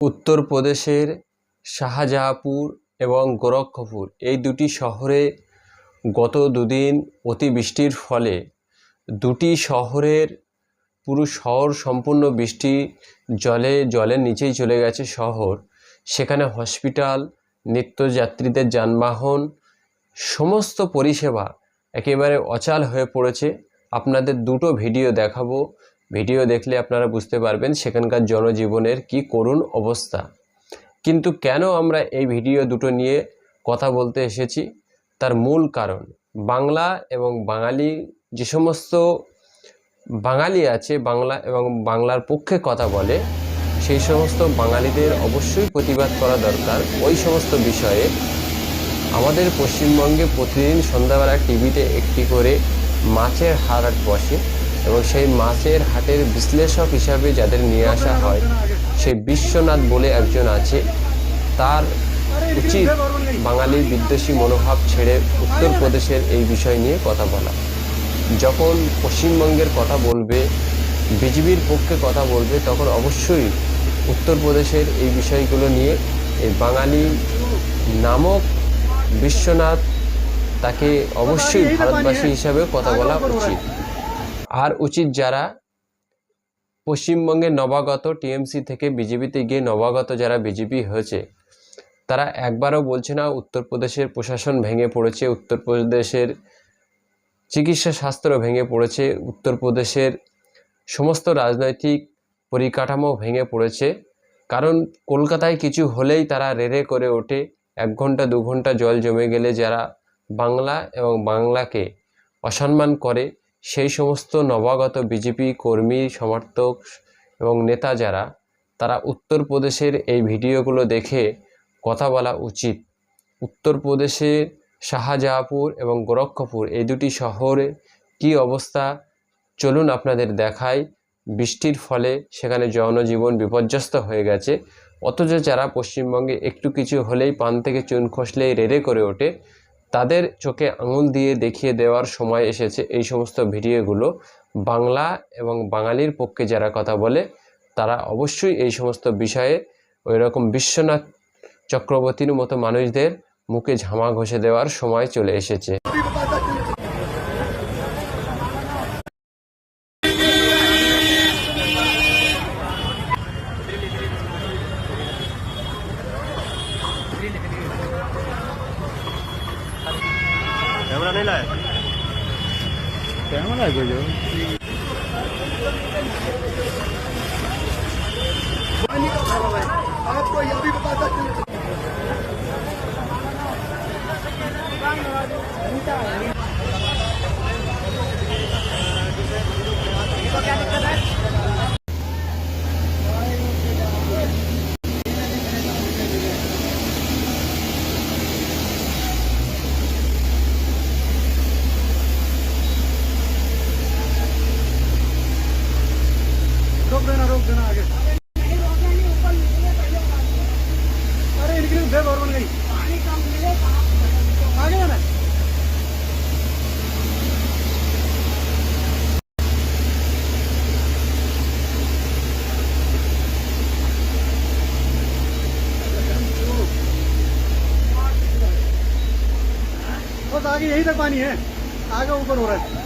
উত্তরপ্রদেশের শাহজাহাপুর এবং গোরক্ষপুর। এই দুটি শহরে গত দুদিন অতিবৃষ্টির ফলে দুটি শহরের পুরো শহর সম্পূর্ণ বৃষ্টি জলে, জলের নিচেই চলে গেছে শহর। সেখানে হসপিটাল, নিত্যযাত্রীদের যানবাহন, সমস্ত পরিষেবা একেবারে অচাল হয়ে পড়েছে। আপনাদের দুটো ভিডিও দেখাবো। ভিডিও দেখলে আপনারা বুঝতে পারবেন সেখানকার জনজীবনের কি করুণ অবস্থা। কিন্তু কেন আমরা এই ভিডিও দুটো নিয়ে কথা বলতে এসেছি? তার মূল কারণ, বাংলা এবং বাঙালি যে সমস্ত বাঙালি আছে, বাংলা এবং বাংলার পক্ষে কথা বলে, সেই সমস্ত বাঙালিদের অবশ্যই প্রতিবাদ করা দরকার। ওই সমস্ত বিষয়ে আমাদের পশ্চিমবঙ্গে প্রতিদিন সন্ধ্যাবেলা টিভিতে একটি করে মাছের হাট বসে। এবং সেই মাছের হাটের বিশ্লেষক হিসাবে যাদের নিয়ে আসা হয়, সেই বিশ্বনাথ বলে একজন আছে। তার উচিত বাঙালির বিদ্বেষী মনোভাব ছেড়ে উত্তরপ্রদেশের এই বিষয় নিয়ে কথা বলা। যখন পশ্চিমবঙ্গের কথা বলবে, বিজেপির পক্ষে কথা বলবে, তখন অবশ্যই উত্তরপ্রদেশের এই বিষয়গুলো নিয়ে এই বাঙালি নামক বিশ্বনাথ তাকে অবশ্যই ভারতবাসী হিসাবে কথা বলা উচিত। আর উচিত যারা পশ্চিমবঙ্গে নবাগত টিএমসি থেকে বিজেপিতে গিয়ে নবাগত যারা বিজেপি হয়েছে, তারা একবারও বলছে না উত্তরপ্রদেশের প্রশাসন ভেঙে পড়েছে, উত্তরপ্রদেশের চিকিৎসা শাস্ত্র ভেঙে পড়েছে, উত্তরপ্রদেশের সমস্ত রাজনৈতিক পরিকাঠামো ভেঙে পড়েছে। কারণ কলকাতায় কিছু হলেই তারা রেড়ে করে ওঠে, এক ঘণ্টা, দু ঘণ্টা জল জমে গেলে যারা বাংলা এবং বাংলাকে অসম্মান করে সেই সমস্ত নবাগত বিজেপি কর্মী, সমর্থক এবং নেতা যারা, তারা উত্তরপ্রদেশের এই ভিডিওগুলো দেখে কথা বলা উচিত। উত্তরপ্রদেশের শাহজাহাপুর এবং গোরক্ষপুর এই দুটি শহরে কি অবস্থা, চলুন আপনাদের দেখায় বৃষ্টির ফলে সেখানে জনজীবন বিপর্যস্ত হয়ে গেছে। অথচ যারা পশ্চিমবঙ্গে একটু কিছু হলেই পান থেকে চুন খসলেই রেড়ে করে ওঠে। তাদের চোখে আঙুল দিয়ে দেখিয়ে দেওয়ার সময় এসেছে এই সমস্ত ভিডিওগুলো। বাংলা এবং বাঙালির পক্ষে যারা কথা বলে, তারা অবশ্যই এই সমস্ত বিষয়ে ওই রকম বিশ্বনাথ চক্রবর্তীর মতো মানুষদের মুখে ঝামা ঘষে দেওয়ার সময় চলে এসেছে। कैमरा नहीं लाए कैमरा है कोई जो आपको यह भी बताता चलूं रोक देना रोक देना आगे। अरे, इनके लिए बेग और बन गई। आगे जाना। बस आगे यही तक पानी है। आगे ऊपर हो रहा है।